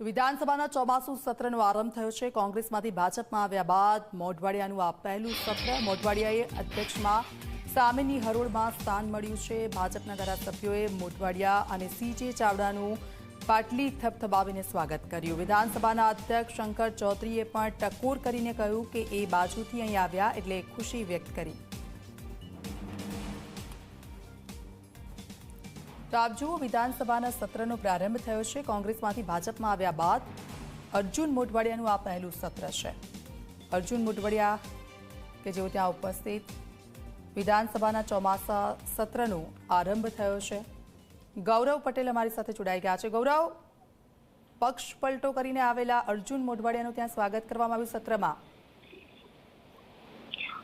તો વિધાનસભાના ચોમાસુ સત્રનો આરંભ થયો છે. કોંગ્રેસમાંથી ભાજપમાં આવ્યા બાદ મોઢવાડિયાનું આ પહેલું સત્ર. મોઢવાડિયાએ અધ્યક્ષમાં સામેની હરોળમાં સ્થાન મળ્યું છે. ભાજપના ધારાસભ્યોએ મોઢવાડિયા અને સીજે ચાવડાનું પાટલી થપથપાવીને સ્વાગત કર્યું. વિધાનસભાના અધ્યક્ષ શંકર ચૌધરીએ પણ ટકોર કરીને કહ્યું કે એ બાજુથી અહીં આવ્યા એટલે ખુશી વ્યક્ત કરી. તો આપ જુઓ, વિધાનસભાના સત્રનો પ્રારંભ થયો છે. કોંગ્રેસમાંથી ભાજપમાં આવ્યા બાદ અર્જુન મોઢવાડિયાનું આ પહેલું સત્ર છે. અર્જુન મોઢવાડિયા, કે જેઓ ત્યાં ઉપસ્થિત, વિધાનસભાના ચોમાસા સત્રનો આરંભ થયો છે. ગૌરવ પટેલ અમારી સાથે જોડાઈ ગયા છે. ગૌરવ, પક્ષ પલટો કરીને આવેલા અર્જુન મોઢવાડિયાનું ત્યાં સ્વાગત કરવામાં આવ્યું સત્રમાં.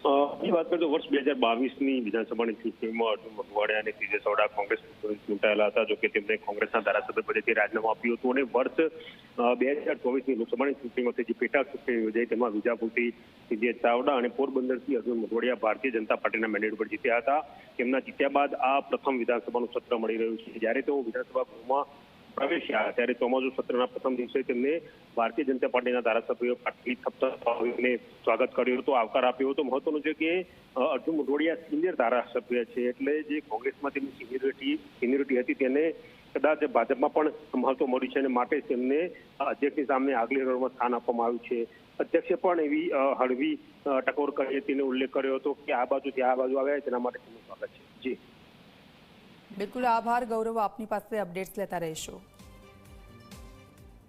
એ વાત કરીએ તો વર્ષ બે હજાર બાવીસની વિધાનસભાની ચૂંટણીમાં અર્જુન મકવાડિયા અને સીજે સવડા કોંગ્રેસ ચૂંટાયેલા હતા, જોકે તેમણે કોંગ્રેસના ધારાસભ્ય પદેથી રાજીનામું આપ્યું હતું અને વર્ષ બે હજાર ચોવીસની લોકસભાની ચૂંટણીમાંથી જે પેટા ચૂંટણી યોજાઈ તેમાં વિજાપુરથી સીજે ચાવડા અને પોરબંદરથી અર્જુન મકવાડિયા ભારતીય જનતા પાર્ટીના મેન્ડેટ પર જીત્યા હતા. તેમના જીત્યા બાદ આ પ્રથમ વિધાનસભાનું સત્ર મળી રહ્યું છે. જ્યારે તેઓ વિધાનસભા ગૃહમાં પ્રવેશ્યા. ત્યારે ચોમાસુ સત્રના પ્રથમ દિવસે તેમને ભારતીય જનતા પાર્ટીના ધારાસભ્યો પાટલી થપથપાવીને સ્વાગત કર્યું હતું, આવકાર આપ્યો હતો. મહત્વનું છે કે અર્જુન મોઢોડિયા સિનિયર ધારાસભ્ય છે એટલે જે કોંગ્રેસમાં તેમની સિનિયરિટી સિનિયરિટી હતી તેને કદાચ ભાજપમાં પણ મહત્વ મળ્યું છે અને માટે તેમને અધ્યક્ષની સામે આગલી રોડમાં સ્થાન આપવામાં આવ્યું છે. અધ્યક્ષે પણ એવી હળવી ટકોર કરી, તેને ઉલ્લેખ કર્યો હતો કે આ બાજુથી આ બાજુ આવ્યા તેના માટે તેમનું સ્વાગત છે. જી. બિલકુલ આભાર ગૌરવ આપની પાસે અપડેટ્સ લેતા રહીશું.